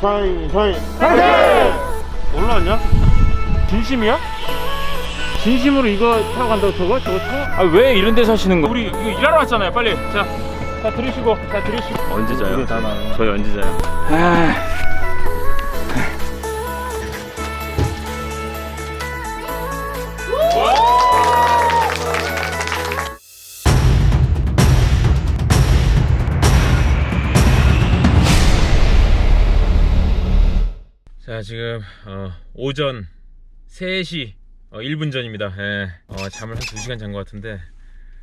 사인 사인 올라왔냐? 진심이야? 진심으로 이거 타고 간다고 저거? 저거 타고? 아 왜 이런 데서 하시는 거? 우리 이거 일하러 왔잖아요 빨리 자, 자 들으시고 자 들으시고 언제 자요? 다 나요 저희 언제 자요? 아... 자 지금 어, 오전 3시 어, 1분 전입니다. 예. 어, 잠을 한 2시간 잔 것 같은데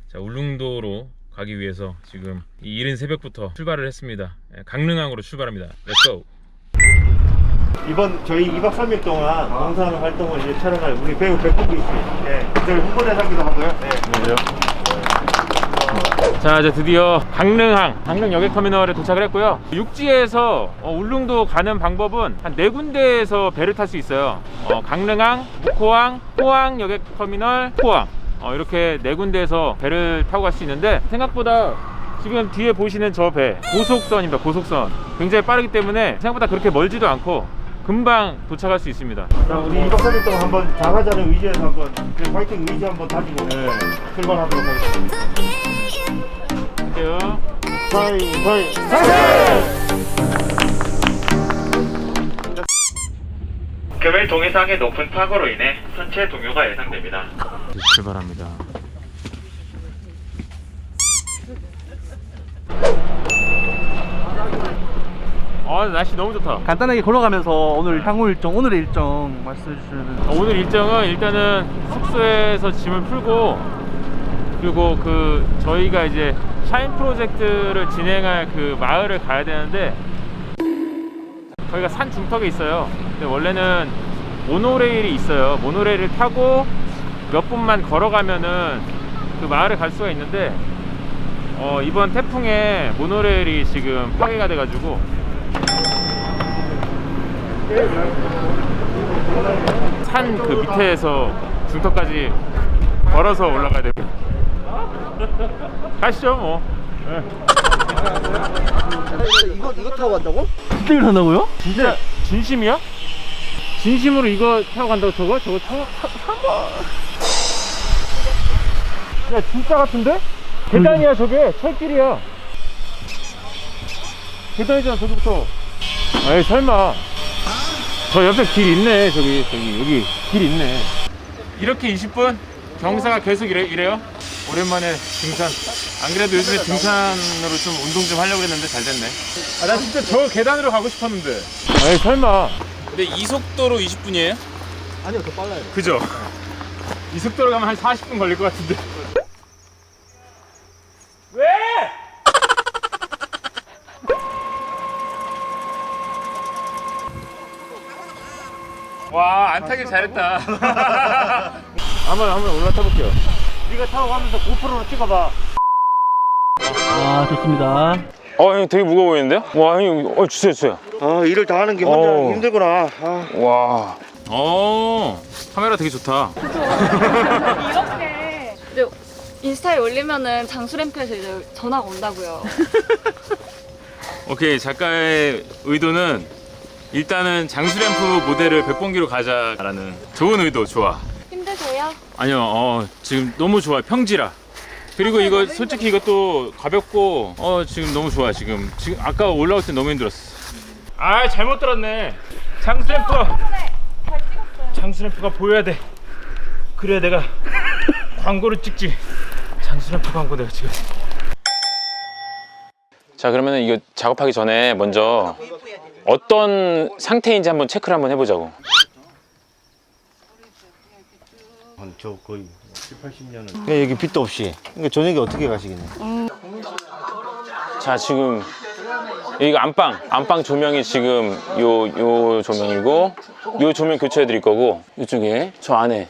자 울릉도로 가기 위해서 지금 이 이른 새벽부터 출발을 했습니다. 예, 강릉항으로 출발합니다. 렛츠고 이번 저희 2박 3일 동안 영상 활동을 이제 촬영할 우리 배우 백국이 씨 예, 저희 홍보대사기도 하고요. 예. 자 이제 드디어 강릉항 강릉 여객터미널에 도착을 했고요. 육지에서 어, 울릉도 가는 방법은 한 네 군데에서 배를 탈 수 있어요. 어, 강릉항, 묵호항, 포항 여객터미널, 포항. 어, 이렇게 네 군데에서 배를 타고 갈 수 있는데 생각보다 지금 뒤에 보시는 저 배 고속선입니다 고속선. 굉장히 빠르기 때문에 생각보다 그렇게 멀지도 않고 금방 도착할 수 있습니다 자 우리 2박 3일 동안 한번 자가자는 의지에서 한번 그 화이팅 의지 한번 다지고 예, 출발하도록 하겠습니다 갈게요 사인 사인 사인 금일 동해상의 높은 파고로 인해 선체 동요가 예상됩니다. 출발합니다. 아 날씨 너무 좋다. 간단하게 걸어가면서 오늘 향후 일정, 오늘의 일정 말씀해 주시면 어, 오늘 일정은 일단은 숙소에서 짐을 풀고 그리고 그 저희가 이제 샤인 프로젝트를 진행할 그 마을을 가야 되는데 저희가 산 중턱에 있어요. 근데 원래는 모노레일이 있어요. 모노레일을 타고 몇 분만 걸어가면은 그 마을을 갈 수가 있는데 어, 이번 태풍에 모노레일이 지금 파괴가 돼가지고 산 그 밑에서 중턱까지 걸어서 올라가야 되고 가시죠 뭐 예. 이거 이거 타고 간다고? 진짜 이걸 탄다고요? 진짜 진심이야? 진심으로 이거 타고 간다고 저거? 저거 타고 타, 타고 야 진짜 같은데? 계단이야 저게 철길이야 계단이잖아 저기부터 에이 설마 저 옆에 길 있네 저기 저기 여기 길 있네 이렇게 20분 경사가 계속 이래, 이래요? 오랜만에 등산 안 그래도 요즘에 등산으로 좀 운동 좀 하려고 했는데 잘 됐네 아 나 진짜 저 계단으로 가고 싶었는데 에이 설마 근데 이 속도로 20분이에요? 아니요, 더 빨라요. 그죠? 이 속도로 가면 한 40분 걸릴 것 같은데 안 타길 잘했다. 한번 한번 올라타 볼게요. 네가 타고 가면서 고프로로 찍어봐 아, 좋습니다. 어, 형 되게 무거워 보이는데요? 와, 형, 어, 주세요, 주세요. 아 일을 다 하는 게 혼자 어. 힘들구나 아. 와. 어, 카메라 되게 좋다. 이렇게 이제 인스타에 올리면은 장수램프에서 이제 전화가 온다고요. 오케이, 작가의 의도는 일단은 장수램프 모델을 백봉기로 가자라는 좋은 의도 좋아. 힘드세요? 아니요, 어, 지금 너무 좋아요. 평지라. 그리고 이거 솔직히 이것도 가볍고 어 지금 너무 좋아 지금 지금 아까 올라올 때 너무 힘들었어. 아 잘못 들었네. 장수램프. 잘 찍었어요. 장수램프가 보여야 돼. 그래야 내가 광고를 찍지. 장수램프 광고 내가 지금. 자 그러면 이거 작업하기 전에 먼저 어떤 상태인지 한번 체크를 한번 해보자고. 저 거의 7, 80년은. 야, 여기 빛도 없이. 그러니까 저녁에 어떻게 가시겠냐? 자 지금 여기가 안방. 안방 조명이 지금 요 요 조명이고 요 조명 교체해 드릴 거고 이쪽에 저 안에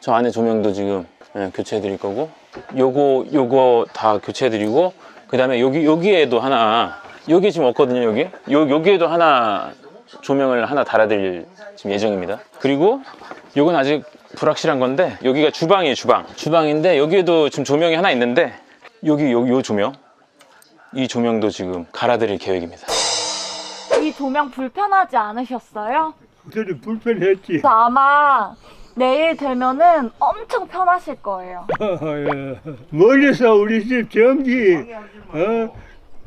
저 안에 조명도 지금 예, 교체해 드릴 거고 요거 요거 다 교체해 드리고 그 다음에 여기 여기에도 하나 여기 지금 없거든요 여기 요 여기에도 하나 조명을 하나 달아 드릴 지금 예정입니다 그리고 요건 아직 불확실한 건데 여기가 주방이에요 주방 주방인데 여기에도 지금 조명이 하나 있는데 여기 요, 요 조명 이 조명도 지금 갈아드릴 계획입니다 이 조명 불편하지 않으셨어요? 그래 불편했지. 그래서 아마 내일 되면은 엄청 편하실 거예요. 예. 멀리서 우리 집 전기 어,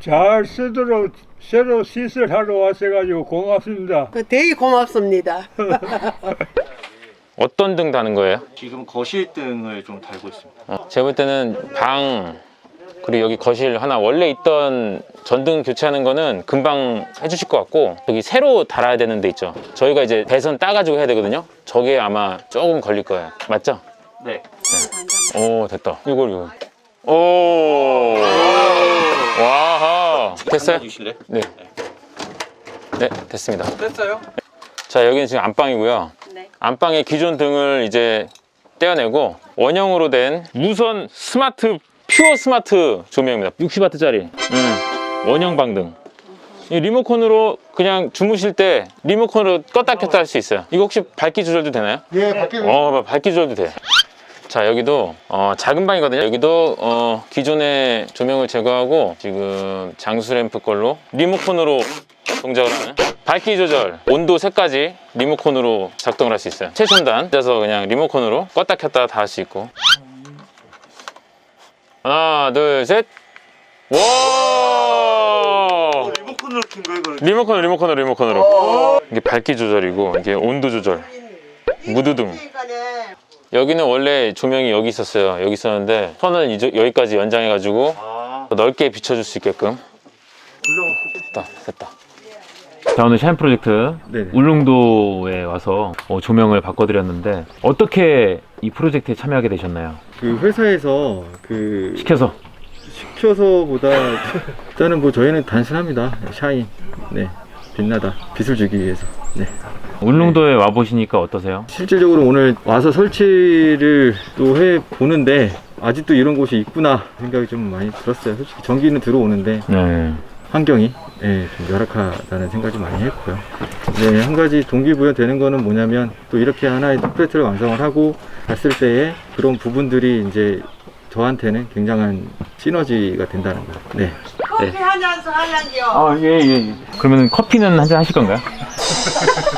잘 쓰도록 새로 시설하러 왔어가지고 고맙습니다. 그 되게 고맙습니다. 어떤 등 다는 거예요? 지금 거실 등을 좀 달고 있습니다. 어, 제가 볼 때는 방 그리고 여기 거실 하나 원래 있던 전등 교체하는 거는 금방 해주실 것 같고 여기 새로 달아야 되는 데 있죠 저희가 이제 배선 따가지고 해야 되거든요 저게 아마 조금 걸릴 거예요 맞죠? 네. 오 됐다 이걸 이거 오 와하 됐어요? 주실래? 네. 네, 됐습니다. 됐어요? 자, 여기는 지금 안방이고요. 안방의 기존 등을 이제 떼어내고 원형으로 된 무선 스마트 퓨어 스마트 조명입니다. 60W짜리. 음, 원형 방등. 이 리모컨으로 그냥 주무실 때 리모컨으로 껐다 켰다 할 수 있어요. 이거 혹시 밝기 조절도 되나요? 예, 밖에 어, 밝기 조절도 돼. 자, 여기도 어, 작은 방이거든요. 여기도 어, 기존의 조명을 제거하고 지금 장수 램프 걸로 리모컨으로 동작을 하는 밝기 조절, 온도 색까지 리모컨으로 작동을 할 수 있어요. 최첨단. 앉아서 그냥 리모컨으로 껐다 켰다 다 할 수 있고. 하나, 둘, 셋. 와! 리모컨으로 킨 거예요, 그럼? 리모컨으로 리모컨으로 리모컨으로. 이게 밝기 조절이고 이게 온도 조절. 무드등. 여기는 원래 조명이 여기 있었어요. 여기 있었는데 선을 이제 여기까지 연장해 가지고 아, 더 넓게 비춰줄 수 있게끔. 됐다, 됐다. 자 오늘 샤인 프로젝트 네네. 울릉도에 와서 어, 조명을 바꿔드렸는데 어떻게 이 프로젝트에 참여하게 되셨나요? 그 회사에서 그 시켜서 시켜서보다 일단은 뭐 저희는 단순합니다. 샤인. 네. 빛나다. 빛을 주기 위해서. 네. 울릉도에 와 보시니까 어떠세요? 실질적으로 오늘 와서 설치를 또 해 보는데 아직도 이런 곳이 있구나 생각이 좀 많이 들었어요. 솔직히 전기는 들어오는데 네. 환경이 예, 좀 열악하다는 생각이 많이 했고요. 네, 한 가지 동기부여 되는 거는 뭐냐면 또 이렇게 하나의 뚝배트를 완성을 하고 갔을 때에 그런 부분들이 이제 저한테는 굉장한 시너지가 된다는 거. 네. 커피 한 잔씩 하려고요. 아, 예, 예. 그러면 커피는 한 잔 하실 건가요?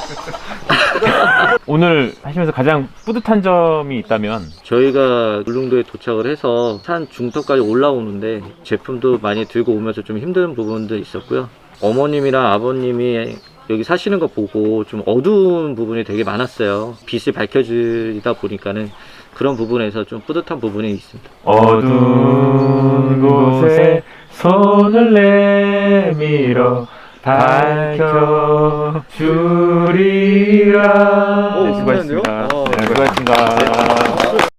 오늘 하시면서 가장 뿌듯한 점이 있다면 저희가 울릉도에 도착을 해서 산 중턱까지 올라오는데 제품도 많이 들고 오면서 좀 힘든 부분도 있었고요. 어머님이랑 아버님이 여기 사시는 거 보고 좀 어두운 부분이 되게 많았어요. 빛을 밝혀주다 보니까는 그런 부분에서 좀 뿌듯한 부분이 있습니다. 어두운 곳에 손을 내밀어 밝혀 주리라 오, 네, 수고하셨습니다. 괜찮은데요? 어, 네, 수고하셨습니다.